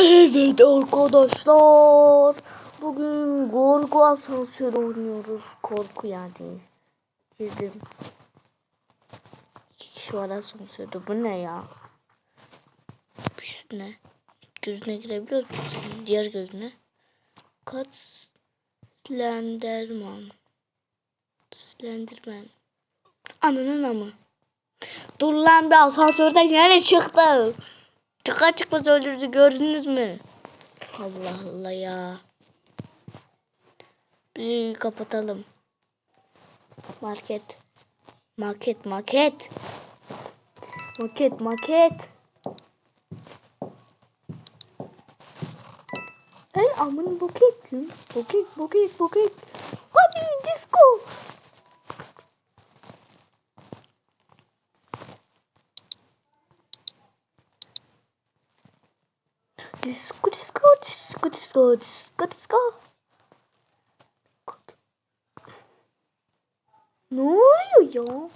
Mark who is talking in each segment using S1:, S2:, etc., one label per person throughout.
S1: Evet arkadaşlar. Bugün Gorgo asansörü oynuyoruz. Korku yani. Girdim. İki kişi var asansörde. Bu ne ya? Bu ne? Gözüne girebiliyoruz mu? senin? Diğer gözüne. Kat Slenderman. Slenderman. Ananın amı. Dur lan bir asansörden nereye çıktı? Çıkar çıkmaz öldürdü gördünüz mü? Allah Allah ya. Bir kapatalım. Market. Market market. Market market. Hey aman buket. Buket buket buket. Hadi disco. Disco disco disco disco disco disco. Ne oluyor?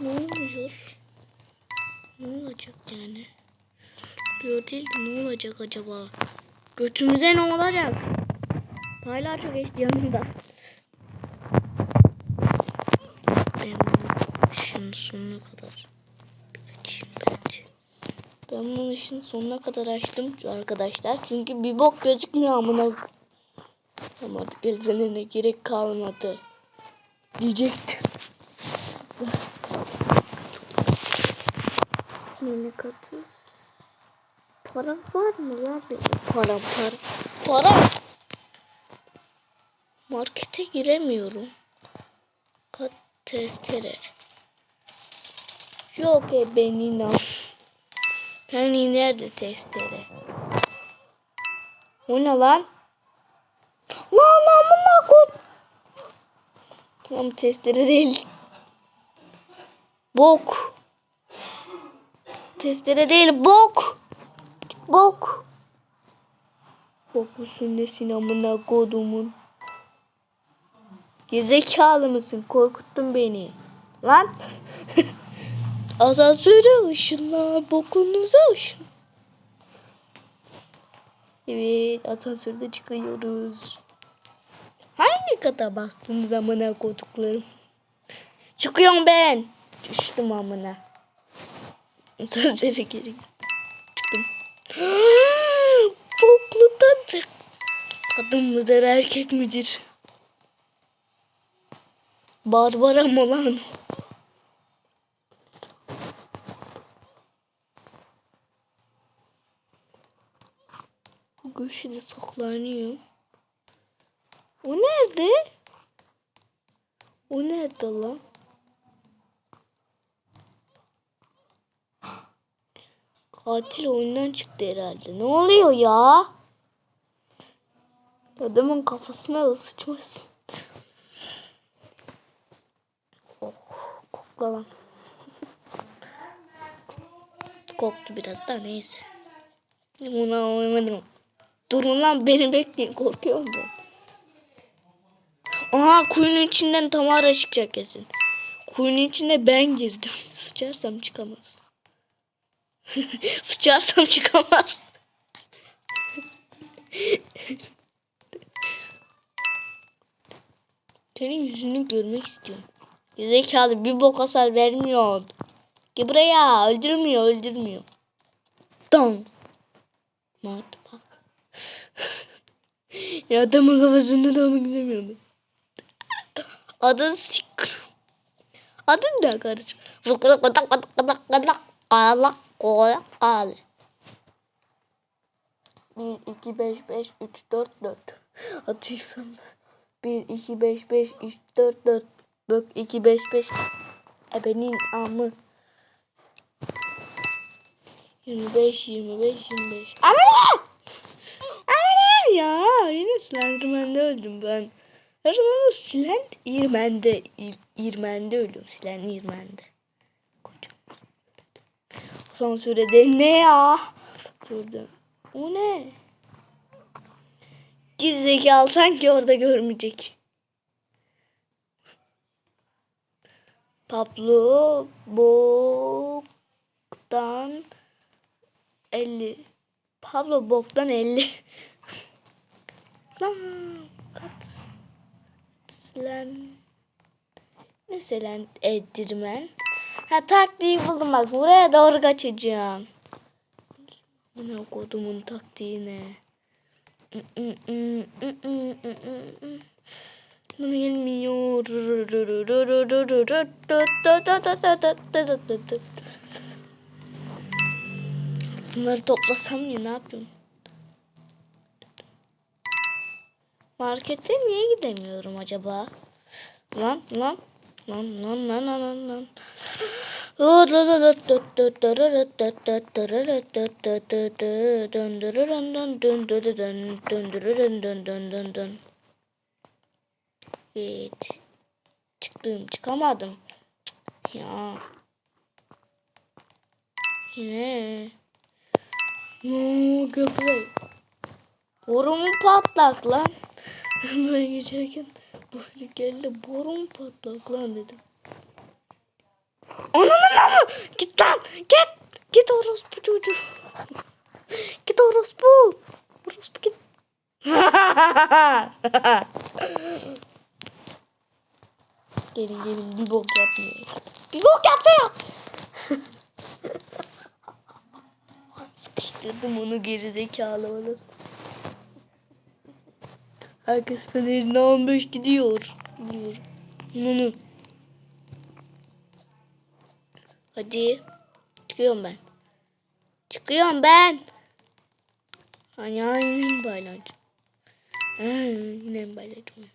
S1: Ne oluyor? Ne olacak yani? Diyor değil de ne olacak acaba? Götümüze ne olacak? Paylar çok eşit yanında. Ben işin sonuna kadar. Ben bunu işin sonuna kadar açtım arkadaşlar. Çünkü bir bok gözükmüyor amına. Ama artık ellerine gerek kalmadı. Diyecektim. Yeni katı. Para var mı lan benim? Para para. Para. Markete giremiyorum. Kat testere. Yok e benim. Hani nerede testere? O ne lan? Lan amına koy. Tam testere değil. Bok. Testere değil bok. Git bok. Bok musun nesin amına kodumun. Gezekalı mısın? Korkuttun beni. Lan. Asansöre ışınla. Bokunuza ışın. Evet asansörde çıkıyoruz. Hangi kata bastınız amına koduklarım? Çıkıyorum ben. Düştüm amına. Asansöre geri çıktım. Boklu tadı. Kadın mıdır erkek midir? Barbara mı lan? Bu köşede saklanıyor. O nerede? O nerede lan? Katil oyundan çıktı herhalde. Ne oluyor ya? Adamın kafasına da sıçmasın. Oh, kokla lan. Koktu biraz da neyse. Ona uymadım. Durun lan beni bekleyin korkuyorum ben. Aha kuyunun içinden Tamara çıkacak kesin. Kuyunun içinde ben girdim. Sıçarsam çıkamaz. Sıçarsam çıkamaz. Senin yüzünü görmek istiyorum. Zekalı bir bok hasar vermiyor. Gel buraya öldürmüyor öldürmüyor. Don. Mat. Ya adamın kafasında da olmak istemiyorum. Adın sik. Adın ne kardeşim? Kadak kadak kadak kadak kadak kala kola kal. 1 2 5 5 3 4 4 Atıyorum. 1 2 5 5 3 4 4 Bak 2 5 5 Ebenin amı 25 25 25 Aman! Aman ya yine Slenderman'de öldüm ben. Her zaman o Slend İrmen'de İr, İrmen'de öldüm. Slend İrmen'de. Kocaman. Asansörde ne ya? Burada. O ne? Gerizekalı sanki orada görmeyecek. Pablo boktan 50. Pablo boktan 50. Kat. Lan. Mesela Eddirmen. Ha taktiği buldum bak. Buraya doğru kaçacağım. Buna kodumun taktiği ne? Bana gelmiyor. Bunları toplasam ya ne yapayım? Markete niye gidemiyorum acaba? Lan lan lan lan lan lan lan. Evet. Çıktım çıkamadım. Ya. Yine. No köprü. Borumu patlak lan. Böyle geçerken böyle geldi borum patlak lan dedim. Ananın amı. Git lan. Git. Git orospu çocuğu. Git orospu. Orospu git. gelin gelin bir bok yapmıyor. Bir bok yaptı ya. Sıkıştırdım onu gerizekalı orası. Herkes fenerini almış gidiyor. Gidiyor. Bunu. Hadi. Çıkıyorum ben. Çıkıyorum ben. Hani? Ha, yine mi bayılacağım?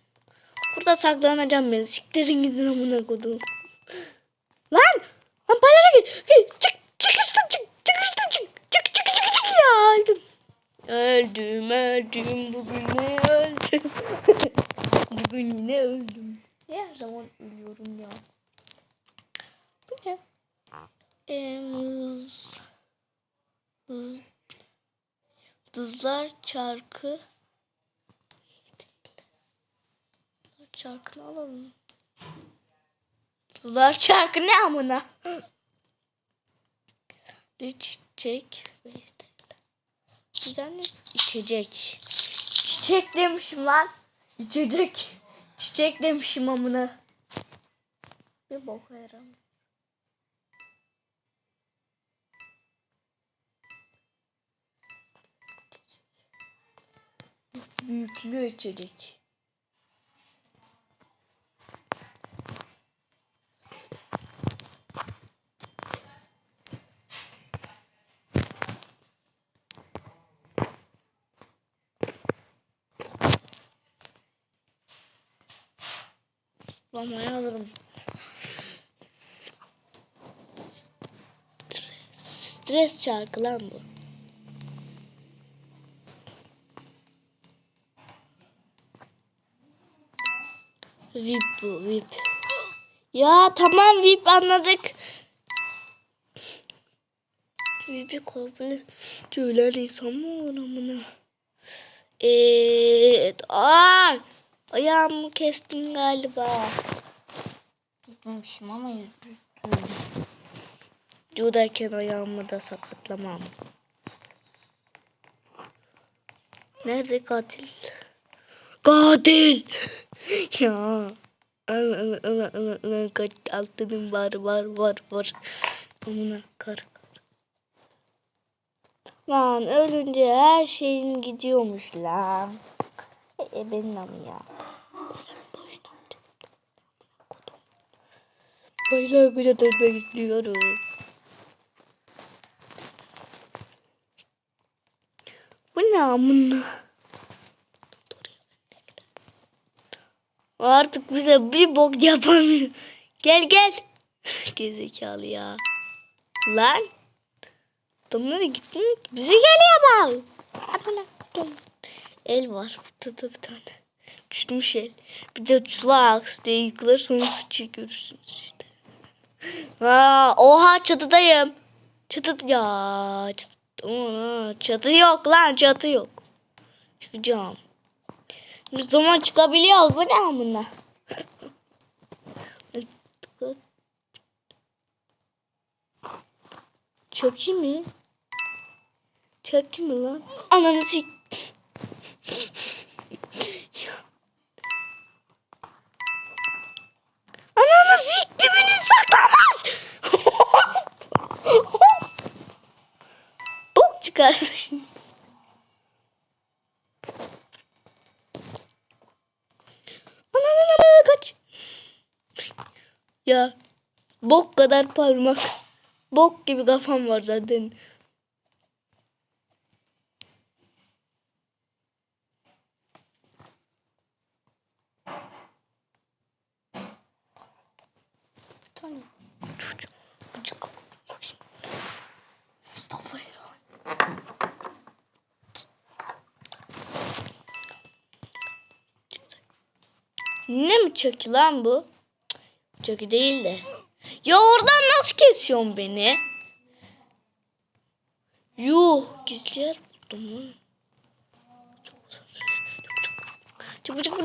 S1: Burada saklanacağım ben. Siktirin gidin amına kodum. Lan! Lan paylaşa git. Git, Çık! Çık işte çık! Çık işte çık! Çık çık çık çık ya! Öldüm. Öldüm öldüm bugün ne. Bugün yine öldüm. Niye her zaman ölüyorum ya? Bu ne? Em, hız, hızlar çarkı. Çarkını alalım. Hızlar çarkı ne amına? Bir çiçek. beş TL. Güzel mi? İçecek. Çiçek demişim lan. İçecek. Çiçek demişim amına. Bir boka yaramıyor. Büyüklü içecek. Zıplamayı alırım. Stres, çarkı lan bu. VIP bu VIP. Ya tamam VIP anladık. VIP'i kabul söyler insan mı olur amına? Evet. Aa! Ayağımı kestim galiba. Kesmemişim ama yüzüm. Yudayken ayağımı da sakatlamam. Nerede katil? Katil! ya. Kaç altınım var var var var. Amına kar kar. Lan ölünce her şeyim gidiyormuş lan. E benim am ya. Bayrağı bile dönmek istiyorum. Bu ne amına? Artık bize bir bok yapamıyor. Gel gel. Gezekalı ya. Lan. Adamlara ki. Bize geliyor bak. Amına. El var burada da bir tane. Düşmüş el. Bir de slaks diye yıkılır sonra sıçıyı görürsünüz işte. Ha, oha çatıdayım. Çatı ya. Çatı, ha, çatı yok lan çatı yok. Çıkacağım. Bir zaman çıkabiliyoruz. Bu ne amına? Çökeyim mi? Çökeyim mi lan? Ananı sik. Ya bok kadar parmak. Bok gibi kafam var zaten. Ne mi çökü lan bu? Cık, Çökü değil de. Ya oradan nasıl kesiyorsun beni? Yuh gizli yer buldum lan. Çabuk çabuk.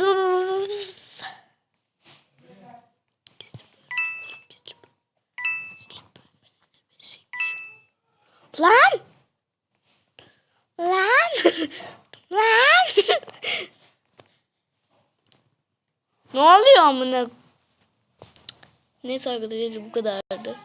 S1: Lan! Lan! Lan! ne oluyor amına? Neyse arkadaşlar bu kadardı.